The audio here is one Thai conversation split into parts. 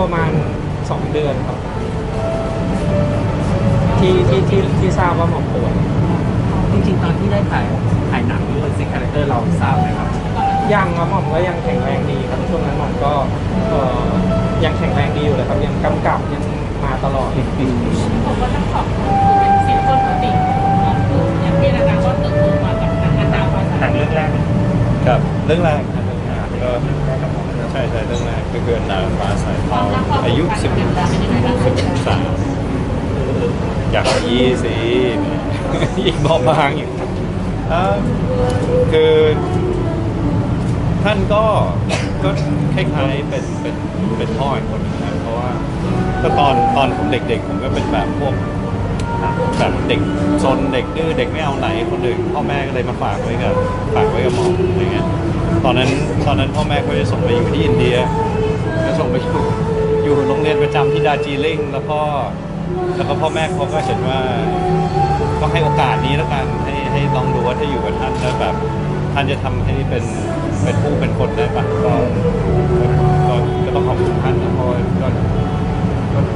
ประมาณสองเดือนครับที่ที่ที่ที่ทราบว่าหมอป่วยจริงๆตอนที่ได้ถ่ายถ่ายหนังหรือว่าซิกคาแรคเตอร์เราทราบไหมครับยังครับหม่อมก็ยังแข็งแรงดีครับช่วงนั้นหม่อมก็เอ่อยังแข็งแรงดีอยู่เลยครับยังกำกับยังมาตลอดผมว่าทั้งสองคนคือเป็นสิทธิ์คนปกติของคืออย่างที่นานาก็เติบโตมากับนักการดาวมาหนังเรื่องแรกครับเรื่องแรกครับเรื่องแรกก็ใช่ใช่เรื่องแรกก็คือนาฟ้าสายทองอายุสิบสิบสามอยากยี่สิอีกบอกบางอีกเอ่อคือ ท่านก็ก็คล้ายๆเป็นเป็นเป็นพ่ออีกคนหนึงนะเพราะว่าก็ตอนตอนผมเด็กๆผมก็เป็นแบบพวกแบบเด็กซนเด็กดื้อเด็กไม่เอาไหนคนอื่นพ่อแม่ก็เลยมาฝากไว้กับฝากไว้กับหมออะไรเงี้ย ตอนนั้นตอนนั้นพ่อแม่ก็จะส่งไปอยู่ที่อินเดียจะส่งไปอยู่อยู่โรงเรียนประจำที่ดาจีลิงแล้วก็แล้วก็พ่อแม่เขาก็เห็นว่าก็ให้โอกาสนี้แล้วกันให้ให้ลองดูว่าถ้าอยู่กับท่านแล้วแบบท่านจะทำให้เป็นเป็นผู้เป็นคนได้ปะก็ก็ก็ต้องขอบคุณท่านนะเพราะว่าก็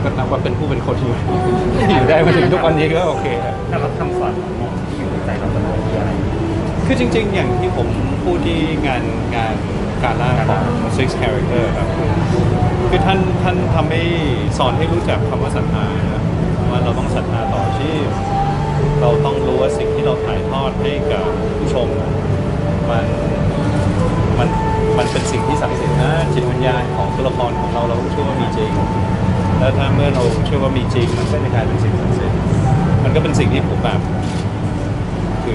ก็นับว่าเป็นผู้เป็นคนอยู่อยู่ได้มาถึงทุกวันนี้ก็โอเคครับแต่ว่าคำสอนของที่อยู่ในใจเราตลอดคืออะไร คือจริง ๆ อย่างที่ผมพูดที่งานงานการล่าของ Six Character ครับคือท่านท่านทำให้สอนให้รู้จักคำว่าศรัทธานะว่าเราต้องศรัทธาต่ออาชีพ เราต้องรู้ว่าสิ่งที่เราถ่ายทอดให้กับผู้ชม มันมันมันเป็นสิ่งที่ศักดิ์สิทธิ์นะจิตวิญญาณของตัวละครของเราเราต้องเชื่อว่ามีจริง แล้วถ้าเมื่อเราเชื่อว่ามีจริง มันก็จะกลายเป็นสิ่งศักดิ์สิทธิ์มันก็เป็นสิ่งที่ผมแบบ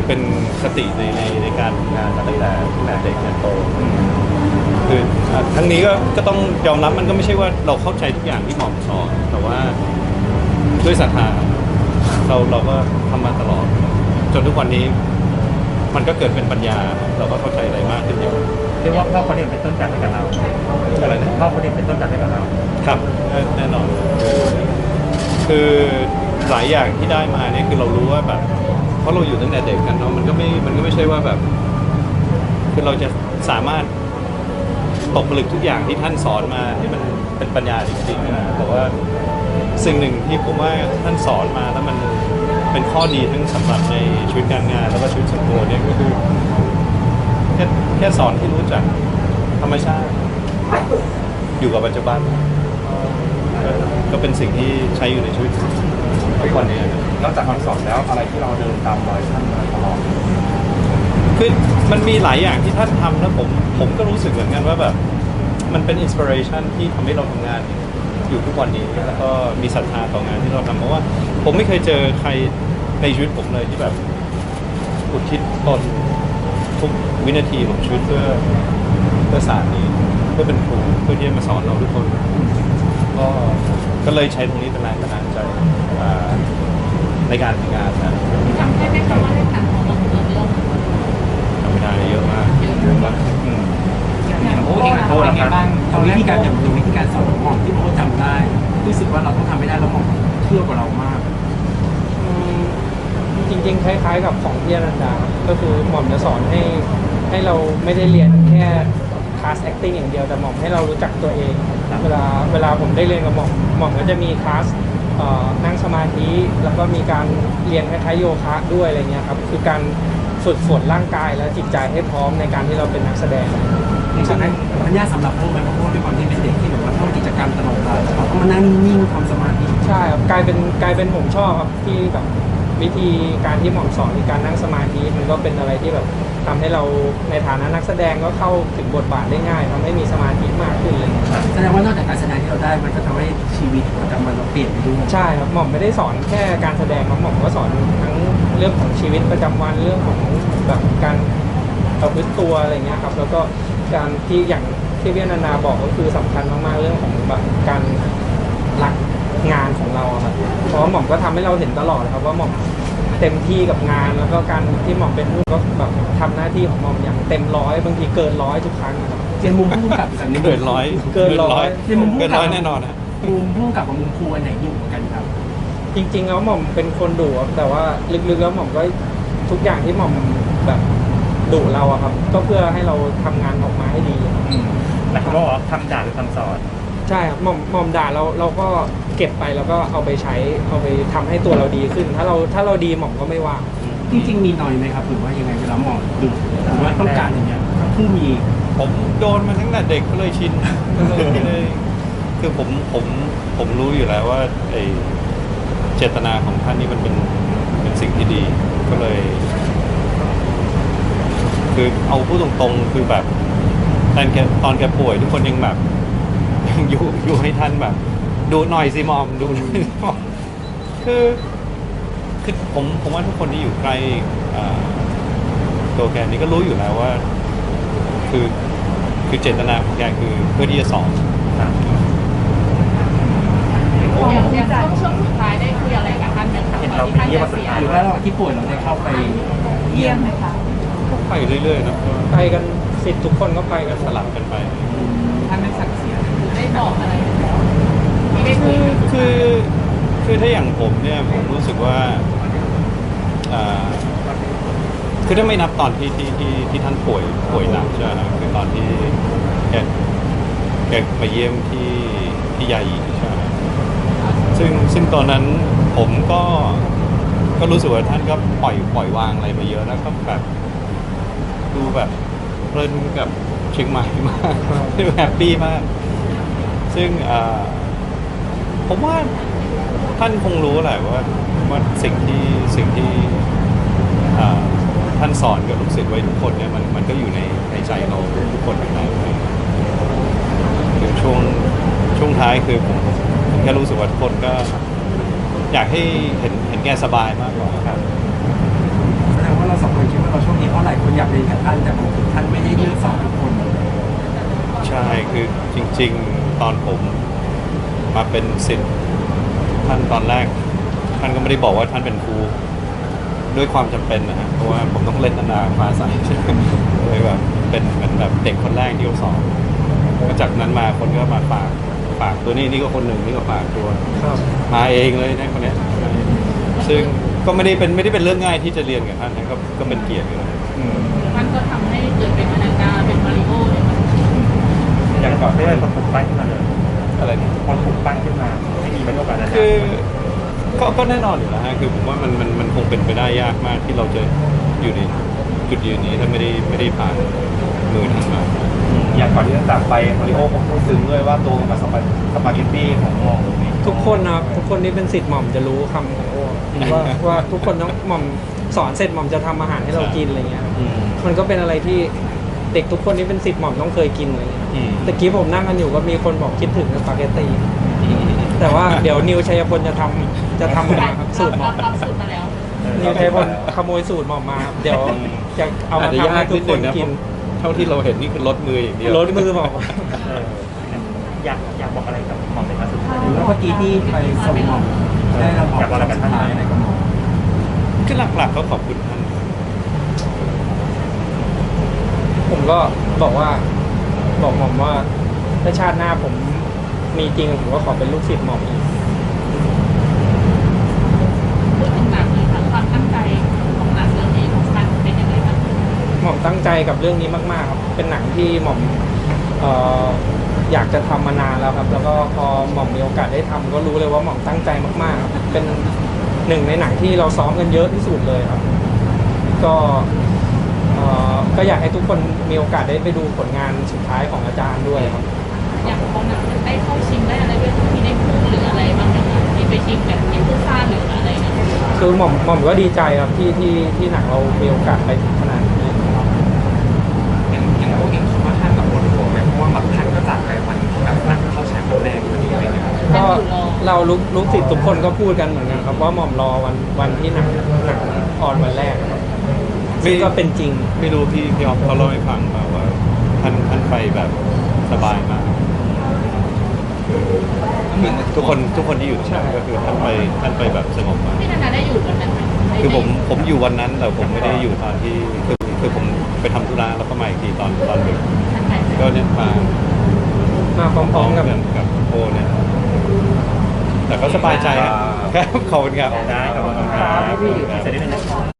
เป็นคติในในในการทำงานมาตั้งแต่ตั้งแต่เด็กจนโตคืออะทั้งนี้ก็ก็ต้องยอมรับมันก็ไม่ใช่ว่าเราเข้าใจทุกอย่างที่หมอสอนแต่ว่าด้วยศรัทธาเราเราก็ทำมาตลอด จนทุกวันนี้ มันก็เกิดเป็นปัญญา เราก็เข้าใจอะไรมากขึ้นเยอะเรียกว่าพ่อคนนี้เป็นต้นแบบให้กับเราอะไรนะ พ่อคนนี้เป็นต้นแบบให้กับเรา ครับแน่แน่นอน คือหลายอย่างที่ได้มาเนี่ยคือเรารู้ว่าแบบ เพราะเราอยู่ตั้งแต่เด็กกันเนาะมันก็ไม่มันก็ไม่ใช่ว่าแบบคือเราจะสามารถตกผลึกทุกอย่างที่ท่านสอนมาที่มันเป็นปัญญาจริงๆนะแต่ว่าสิ่งหนึ่งที่ผมว่าท่านสอนมาแล้วมันเป็นข้อดีทั้งสำหรับในชีวิตการงาน แล้วก็ชีวิตส่วนตัวเนี่ยก็คือแค่แค่สอนที่รู้จักธรรมชาติ อยู่กับปัจจุบันก็เป็นสิ่งที่ใช้อยู่ในชีวิต ทุกวันนี้นอกจากคำสอนแล้วอะไรที่เราเดินตามรอยท่านมาตลอดคือมันมีหลายอย่างที่ท่านทำแล้วผมผมก็รู้สึกเหมือนกันว่าแบบมันเป็นอินสปิเรชันที่ทำให้เราทำงานอยู่ทุกวันนี้แล้วก็มีศรัทธาต่องานที่เราทำเพราะว่า ผมไม่เคยเจอใครในชีวิตผมเลยที่แบบอุทิศตนทุกวินาทีของชีวิตเพื่อเพื่อศาสตร์นี้เพื่อเป็นครูเพื่อที่จะมาสอนเราทุกคน ก็ก็เลยใช้ตรงนี้เป็นแรงบันดาลใจ ในการทำงานนะจำได้ไหมคะว่าได้ตัดของเราเกิดเรื่องทำไม่ได้เยอะมากเยอะมากอืมอย่างโอ้เองโอ้เป็นไงบ้างทำวิธีการอย่างวิธีการสอนของหมอที่โอ้จำได้ รู้สึกว่าเราต้องทำไม่ได้แล้วหมอเชื่อกว่าเรามากอืมจริงๆคล้ายๆกับของพี่อนันดาครับก็คือหม่อมจะสอนให้ให้เราไม่ได้เรียนแค่คลาส acting อย่างเดียวแต่หม่อมให้เรารู้จักตัวเองครับเวลาเวลาผมได้เรียนกับหม่อมหม่อมก็จะมีคลาสเอ่อ นั่งสมาธิแล้วก็มีการเรียนคล้ายๆโยคะด้วยอะไรเงี้ยครับคือการฝึกฝนร่างกายและจิตใจให้พร้อมในการที่เราเป็นนักแสดงฉะนั้นมันยากสำหรับพวกมันเพราะว่าด้วยความที่เป็นเด็กที่แบบว่าต้องกิจกรรมตลอดเวลาเราต้องมานั่งนิ่งๆทำสมาธิใช่ครับกลายเป็นกลายเป็นผมชอบครับที่แบบ วิธีการที่หม่อมสอนในการนั่งสมาธิมันก็เป็นอะไรที่แบบทำให้เราในฐานะนักแสดงก็เข้าถึงบทบาทได้ง่ายทำให้มีสมาธิมากขึ้นเลยแสดงว่านอกจากการแสดงที่เราได้มันก็ทำให้ชีวิตประจำวันเราเปลี่ยนไปด้วยใช่ครับหม่อมไม่ได้สอนแค่การแสดงครับหม่อมก็สอนทั้งเรื่องของชีวิตประจำวันเรื่องของแบบการประพฤติตัวอะไรเงี้ยครับ แล้วก็การที่อย่างที่พี่อนันนาบอกก็คือสำคัญมากๆเรื่องของแบบการรัก งานของเราอะครับเพราะว่าหม่อมก็ทำให้เราเห็นตลอดครับว่าหม่อมเต็มที่กับงานแล้วก็การที่หม่อมเป็นผู้ก็แบบทำหน้าที่ของหม่อมอย่างเต็มร้อยบางทีเกินร้อยทุกครั้งนะครับในมุมผู้กำกับกับในมุมเกินร้อยเกินร้อยในมุมผู้เกินกำกับร้อยแน่นอนนะมุมผู้กำกับกับมุมครูอันไหนอยู่กว่ากันครับ จริงๆแล้วหม่อมเป็นคนดุครับแต่ว่าลึกๆแล้วหม่อมก็ทุกอย่างที่หม่อมแบบดุเราอะครับ ก็เพื่อให้เราทำงานออกมาให้ดีครับหลายคนก็บอกว่าคำด่าหรือคำสอน ใช่ครับหม่อมหม่อมด่าเราเราก็ เก็บไปแล้วก็เอาไปใช้เอาไปทำให้ตัวเราดีขึ้น ถ้าเราถ้าเราดีหม่อมก็ไม่ว่า จริงๆมีหน่อยไหมครับหรือว่ายังไงเวลาหมอดุหรือว่าต้องการอย่างเงี้ยทั้งคู่มี ผมโดนมาตั้งแต่เด็กก็เลยชินก็เลยก็เลยคือผมผมผมรู้อยู่แล้วว่าไอเจตนาของท่านนี่มันเป็นเป็นสิ่งที่ดีก็เลย คือเอาพูดตรงๆ คือแบบตอนแกตอนแกป่วยทุกคนยังแบบ ยังอยู่อยู่ให้ท่านแบบ ดูหน่อยสิหมอมดูหน่อยสิหมอมคือคือผมผมว่าทุกคนที่อยู่ใกล้อ่าตัวแกนี่ก็รู้อยู่แล้วว่า คือคือเจตนาของแกคือเพื่อที่จะสอนอย่างอย่างช่วงช่วงสุดท้ายได้คุยอะไรกับท่านไหมคะเห็นก่อเรานที่ท่านเยี่ยมจะมาสุดเสียท้ายหรือว่าระหว่างที่ป่วยเราได้เข้าไปเยี่ยมไหมคะก็ไปเรื่อยๆนะไปกันสิทธิ์ทุกคนก็ไปกันสลับกันไปท่านได้สั่งเสียได้บอกอะไรมี ได้คุคืยอคือคือถ้าอย่างผมเนี่ยผมรู้สึกว่าอ่าคือถ้าไม่นับตอนที่ที่ที่ที่ท่านป่วยป่วยหนักใช่ไหมครับคือตอนที่แกแกมาเยี่ยมที่ที่ยายีใช่ไหมซึ่งซึ่งตอนนั้นผมก็ก็รู้สึกว่าท่านก็ปล่อยปล่อยวางอะไรมาเยอะแล้วก็แบบ ดูแบบเพลินกับเชียงใหม่มาก ดูแฮปปี้มาก ซึ่งอ่า ผมว่าท่านคงรู้แหละว่าว่าสิ่งที่สิ่งที่อ่าท่านสอนกับลูกศิษย์ไว้ทุกคนเนี่ยมันมันก็อยู่ในในใจเราทุกคนอยู่แล้วคือช่วงช่วงท้ายคือผมผมแค่รู้สึกว่าทุกคนก็ อยากให้เห็นเห็นแกสบายมากกว่าครับแสดงว่าเราสองคนคิดว่าเราโชคดีเพราะหลายคนอยากเรียนกับท่านแต่บางคนท่านไม่ได้เลือกสอนทุกคน ใช่คือจริง ๆ ตอนผม มาเป็นศิษย์ท่านตอนแรก ท่านก็ไม่ได้บอกว่าท่านเป็นครูด้วยความจำเป็นนะฮะเพราะว่าผมต้องเล่นนานาฟ้าใสใช่ไหมเลยแบบเป็นเหมือนแบบเด็กคนแรกที่เขาสอนก็จากนั้นมาคนก็มาฝากฝากตัวนี้นี่ก็คนหนึ่งนี่ก็ฝากตัวครับมาเองเลยนะคนเนี้ยซึ่งก็ไม่ได้เป็นไม่ได้เป็นเรื่องง่ายที่จะเรียนกับท่านนะก็ก็เป็นเกียรติอยู่แล้วท่านก็ทำให้เกิดเป็นอนันดาเป็นมาริโอเลยค่ะอย่างก่อนที่จะปลุกปั้นขึ้นมาเลย อะไรนะพอปลุกปั้นขึ้นมาไม่มีมันโอกาสนั้นคือก็ก็แน่นอนอยู่แล้วฮะคือผมว่ามันมันมันคงเป็นไปได้ยากมากที่เราจะอยู่ในจุดยืนนี้ถ้าไม่ได้ไม่ได้ผ่านมือท่านมา อย่างก่อนที่จะจากไปมาริโอก็พูดซึ้งด้วยว่าตัวกับสปาสปาเกตตี้ของมองนี่ทุกคนนะครับทุกคนที่เป็นสิทธิ์หม่อมจะรู้คำของโอ้ว่าว่าทุกคนต้องหม่อมสอนเสร็จหม่อมจะทำอาหารให้เรากินอะไรเงี้ยครับอืมมันก็เป็นอะไรที่เด็กทุกคนที่เป็นสิทธิ์หม่อมต้องเคยกินอะไรเงี้ยอืมตะกี้ผมนั่งกันอยู่ก็มีคนบอกคิดถึงสปาเกตตีแต่ว่าเดี๋ยวนิวชัยพลจะทำจะทำออกมาครับสูตรหม่อมรับสูตรมาแล้ว นิวชัยพลขโมยสูตรหม่อมมาครับเดี๋ยวจะเอาอามาจจะทำยาให้กทุนิกดคนึนงนะกินเท่าที่เราเห็นนี่คือลดมืออย่างเดียว ลดมือหม่อม เอออยากอยากบอกอะไรกับหมอมเป็นครั้งสุดท้ายหรือว่าเมื่อกี้ที่ไปส่งหมอได้เราบอกคำสุดท้ายอะไรกับหมอคือหลักๆก็ขอบคุณท่าน ผมก็บอกว่า บอกหม่อมว่าถ้าชาติหน้าผมมีจริงผมก็ขอเป็นลูกศิษย์หม่อมอีกพูดถึงหนังเลยค่ะความตั้งใจของหนังเรื่องนี้ของท่านเป็นยังไงบ้างหม่อมตั้งใจกับเรื่องนี้มากๆครับเป็นหนังที่หม่อมเอ่ออยากจะทำมานานแล้วครับ แล้วก็พอหม่อมมีโอกาสได้ทำก็รู้เลยว่าหม่อมตั้งใจมากๆครับเป็นหนึ่งในหนังที่เราซ้อมกันเยอะที่สุดเลยครับ ก็เอ่อ ก็อยากให้ทุกคนมีโอกาสได้ไปดูผลงานสุดท้ายของอาจารย์ด้วยครับอย่างของหนังได้เข้าชิงได้อะไรด้วยที่ได้พูดหรืออะไรบ้างไหมคะที่ไปชิงแบบที่ผู้สร้างหรืออะไรเนี่ยคือหม่อมหม่อมก็ดีใจครับที่ที่ที่หนังเรามีโอกาสไปถึงขนาดนี้อย่างอย่างพวกเองคิดว่าท่านแบบปวดหัวไหมเพราะว่าแบบท่านก็จากไปวันที่แบบหนังเข้าฉายคนแรกพอดีอะไรเงี้ยครับก็เราลุกลุกศิษย์ทุกคนก็พูดกันเหมือนกันครับว่าหม่อมรอวันวันที่หนังหนังออนวันแรกครับ ซึ่งก็เป็นจริง ไม่รู้พี่พี่ออฟเขาเล่าให้ฟังมาว่าท่านท่านไปแบบสบายมากทุกคนทุกคนที่อยู่ตรงนั้นก็คือท่านไปท่านไปแบบสงบมากพี่นานาได้อยู่กันไหมได้คือผมผมอยู่วันนั้นแต่ผมไม่ได้อยู่ตอนที่คือคือผมไปทำธุระแล้วก็มาอีกทีตอนตอนดึกท่านไหนก็เนี่ยมามาพร้อมๆกับกับโอเนี่ยแต่ก็สบายใจครับครับขอบคุณครับได้ขอบคุณครับ